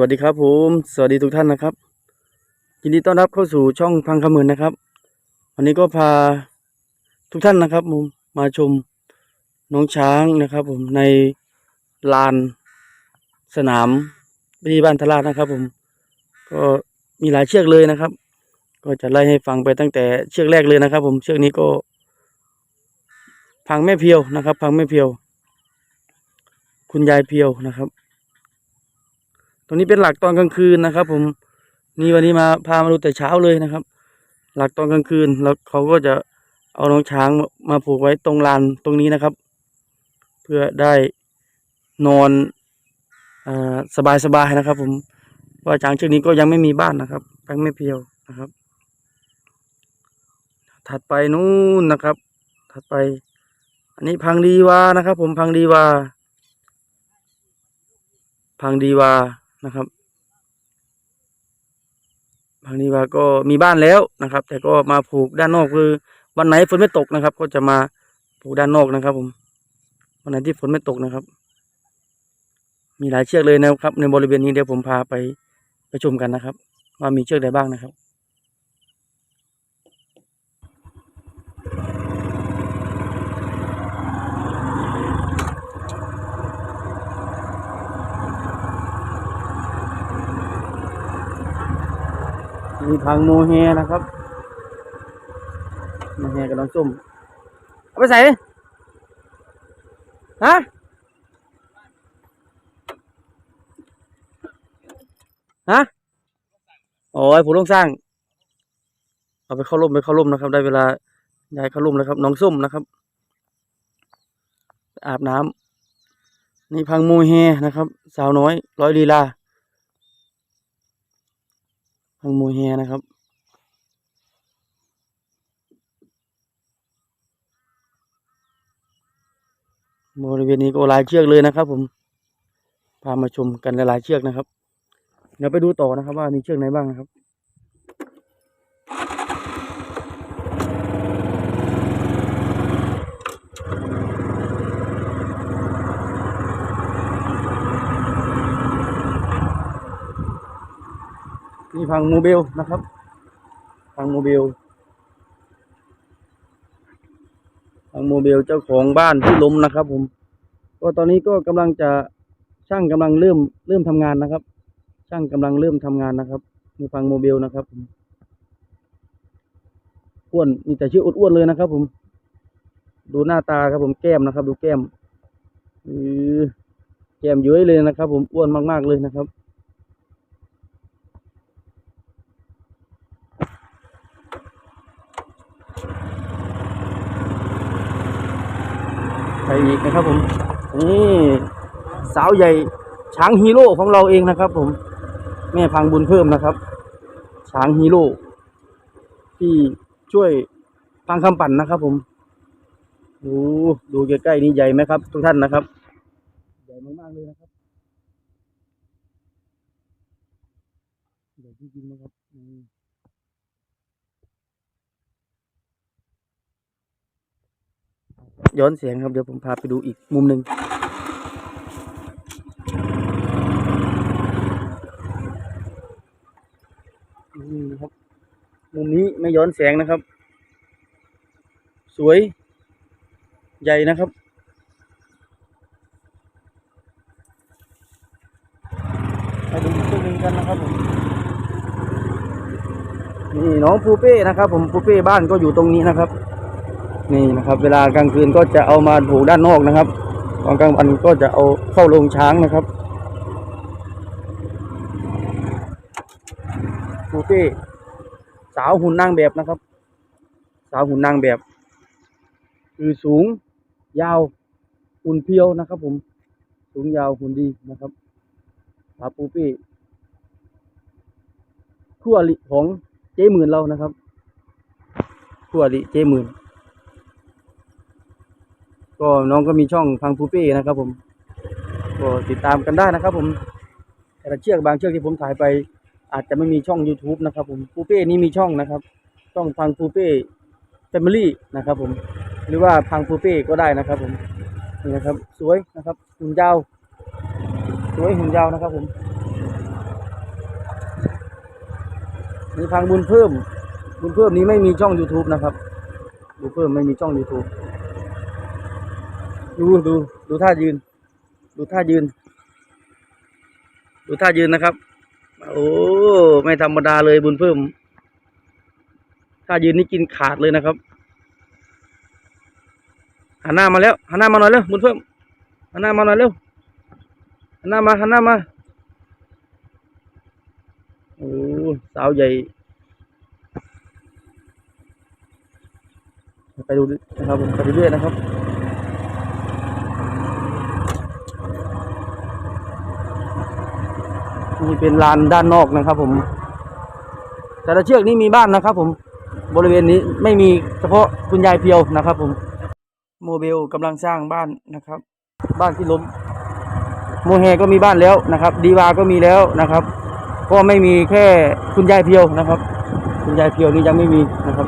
วัสดีครับผม สวัสดีทุกท่านนะครับ ยินดีต้อนรับเข้าสู่ช่องพังขมืนนะครับ วันนี้ก็พาทุกท่านนะครับผมมาชมน้องช้างนะครับ ผมในลานสนามที่บ้านทลาดนะครับ ผม ก็มีหลายเชือกเลยนะครับ ก็จะไล่ให้ฟังไปตั้งแต่เชือกแรกเลยนะครับ ผมเชือกนี้ก็ พังแม่เพียวนะครับ พังแม่เพียว คุณยายเพียวนะครับ ตรงนี้เป็นหลักตอนกลางคืนนะครับ ผมนี่วันนี้มาพามาดูแต่เช้าเลยนะครับ หลักตอนกลางคืนแล้วเขาก็จะเอาน้องช้างมาผูกไว้ตรงลานตรงนี้นะครับ เพื่อได้นอนสบายสบายๆนะครับ ผมว่าช้างเชือกนี้ก็ยังไม่มีบ้านนะครับยังไม่เพียวนะครับ ถัดไปนู่นนะครับ ถัดไป อันนี้พังดีวานะครับ ผมพังดีวาพังดีวา นะครับพังดีวาก็มีบ้านแล้วนะครับ แต่ก็มาผูกด้านนอกคือวันไหนฝนไม่ตกนะครับ ก็จะมาผูกด้านนอกนะครับ ผมวันไหนที่ฝนไม่ตกนะครับ มีหลายเชือกเลยนะครับ ในบริเวณนี้เดี๋ยวผมพาไปไปชมกันนะครับ ว่ามีเชือกใดบ้างนะครับ มีพังโมเฮนะครับโมเฮกับน้องส้มเอาไปใส่ฮะฮะโอ้ยผู้ลงสร้าง เอาไปเข้าร่มไปเข้าร่มนะครับ ได้เวลาย้ายเข้าร่มแล้วครับ น้องส้มนะครับ อาบน้ำนี่พังโมเฮนะครับ สาวน้อย ร้อยลีลา ทางโมเฮนะครับ บริเวณนี้ก็หลายเชือกเลยนะครับ ผม พามาชมกันหลายเชือกนะครับ เดี๋ยวไปดูต่อนะครับ ว่ามีเชือกไหนบ้างนะครับ นี่พังโมเบลนะครับพังโมเบลพังโมเบลเจ้าของบ้านที่ล้มนะครับ ผม ก็ตอนนี้ก็กำลังจะช่างกำลังเริ่มเริ่มทำงานนะครับ ช่างกำลังเริ่มทำงานนะครับนี่พังโมเบลนะครับผมอ้วนมีแต่ชื่ออ้วนเลยนะครับ ผม ดูหน้าตาครับผมแก้มนะครับ ดูแก้มอือแก้มเย้ยเลยนะครับ ผมอ้วนมาก ๆเลยนะครับ ใคร อีกนะครับผมนี่สาวใหญ่ช้างฮีโร่ของเราเองนะครับ ผม แม่พังบุญเพิ่มนะครับ ช้างฮีโร่ที่ช่วยพังคำปั่นนะครับ ผมดูดูใกล้ๆนี่ใหญ่ไหมครับ ทุกท่านนะครับ ใหญ่มากๆเลยนะครับใหญ่จริงๆนะครับอืม ย้อนเสียงครับ เดี๋ยวผมพาไปดูอีกมุมหนึ่งนี่ครับ มุมนี้ไม่ย้อนแสงนะครับ สวย ใหญ่นะครับไปดูอีกตัวหนึ่งกันนะครับผมนี่น้องปูเป้นะครับ ผมปูเป้บ้านก็อยู่ตรงนี้นะครับ นี่นะครับ เวลากลางคืนก็จะเอามาผูกด้านนอกนะครับตอนกลางวันก็จะเอาเข้าโรงช้างนะครับปูเป้สาวหุ่นนางแบบนะครับ สาวหุ่นนางแบบ คือสูง ยาวหุ่นเพียวนะครับ ผมสูงยาวหุ่นดีนะครับสาวปูเป้ขั้วลิของเจ๊หมื่นเรานะครับขั้วลิเจ๊หมื่น ก็น้องก็มีช่องพังปูเป้นะครับ ผมก็ติดตามกันได้นะครับ ผมแต่ละเชือกบางเชือกที่ผมถ่ายไป อาจจะไม่มีช่อง YouTube นะครับ ผมปูเป้นี่มีช่องนะครับ ช่องพังปูเป้แฟมิลี่นะครับ ผมหรือว่าพังปูเป้ก็ได้นะครับ ผมนี่นะครับสวยนะครับหุ่นยาวสวยหุ่นยาวนะครับ ผมมีทางบุญเพิ่มบุญเพิ่มนี้ไม่มีช่อง YouTube นะครับบุญเพิ่มไม่มีช่อง YouTube ดูดู ดูท่ายืน ดูท่ายืน ดูท่ายืนนะครับ โอ้ไม่ธรรมดาเลยบุญเพิ่ม ท่ายืนนี่กินขาดเลยนะครับหันหน้ามาแล้วหันหน้ามาหน่อยเร็วบุญเพิ่มหันหน้ามาหน่อยเร็วหันหน้ามาหันหน้ามาโอ้สาวใหญ่ไปดูนะครับผมไปเรื่อยๆนะครับ นี่เป็นลานด้านนอกนะครับ ผม แต่ละเชือกนี้มีบ้านนะครับ ผมบริเวณนี้ไม่มีเฉพาะคุณยายเพียวนะครับ ผม โมเบลกำลังสร้างบ้านนะครับ บ้านที่ล้มโมเฮก็มีบ้านแล้วนะครับ ดีวาก็มีแล้วนะครับ ก็ไม่มีแค่คุณยายเพียวนะครับ คุณยายเพียวนี่ยังไม่มีนะครับ